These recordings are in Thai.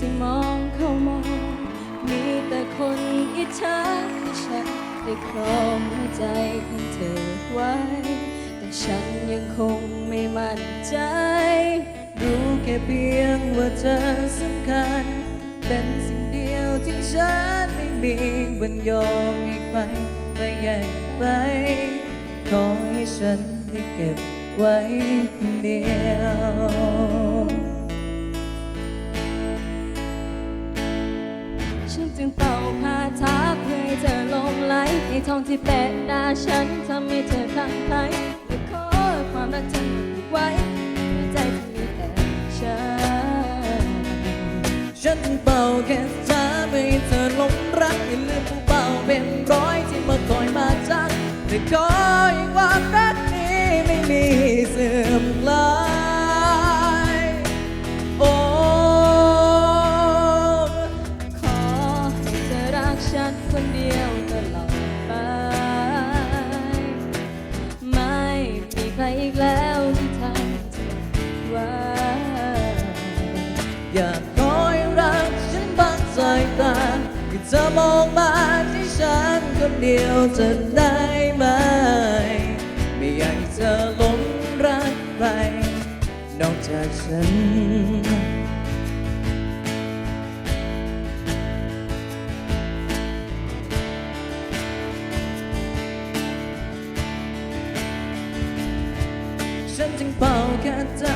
ที่มองเข้ามองมีแต่คนอิจฉาที่ฉันได้ครองหัวใจของเธอไว้ แต่ฉันยังคงไม่มั่นใจ รู้แค่เพียงว่าเธอสำคัญ เป็นสิ่งเดียวที่ฉันไม่มีวันยอมให้ใครไปแย่งไป ขอให้ฉันได้เก็บไว้คนเดียว ฉันจึงเป่าคาถาเพื่อให้เธอลงไหลในทองที่แปะหน้าฉันทำให้เธอคลั่งไคล้และขอความรักเธอไว้ในใจที่มีแต่ฉัน ฉันจึงเป่าแค่ช้าไม่ให้เธอหลงรักอย่าลืมผู้เป่าเป็นร้อยที่มาคอยมาจักแต่ขอให้ความรักนี้ไม่มีเสื่อม เธอมองมาที่ฉันคนเดียวจะได้ไหม ไม่อยากให้เธอหลงรักใครนอกจากฉัน ฉันจึงเป่าแค่เธอ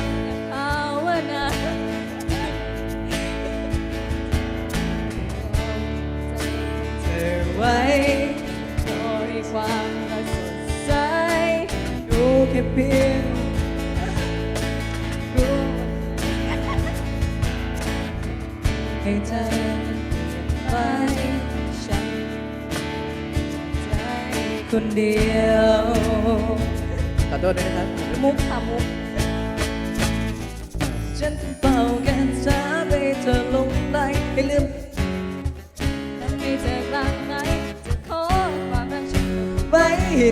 ภาวนา ไว้ขอให้ความรักสดใสรู้แค่เพียงรู้ให้เธอไว้ฉันใจคนเดียวขอโทษด้วยนะครับมุกค่ะมุก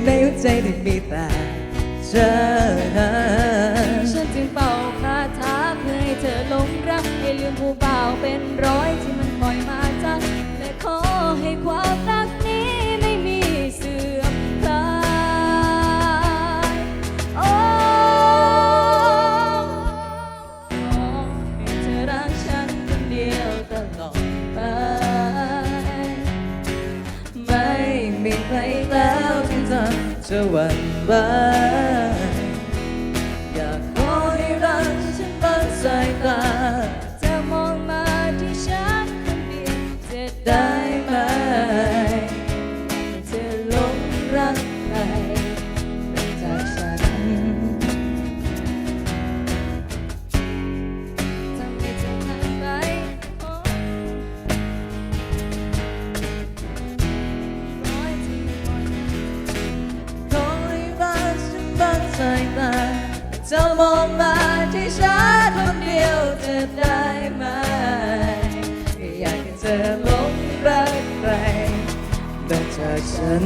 ในหัวใจที่มีแต่เธอฉันจึงเป่าคาถาเพื่อให้เธอหลงรักให้ลืมผู้บ่าวเป็นร้อยที่มันคอยมาจักและขอให้ความรักนี้ไม่มีเสื่อมคลายโอ้ขอให้เธอรักฉันคนเดียวตลอดไป ไม่มีใครแล้ว ที่ทำเธอหวั่นไหวอยากขอให้รักฉันบ้างสายตาจะมองมาที่ฉันคนเดียวจะได้ไหมจะหลงรักใคร จะมองมาที่ฉันคนเดียวจะได้ไหมอยากให้เธอหลงรักใครนอกจากฉัน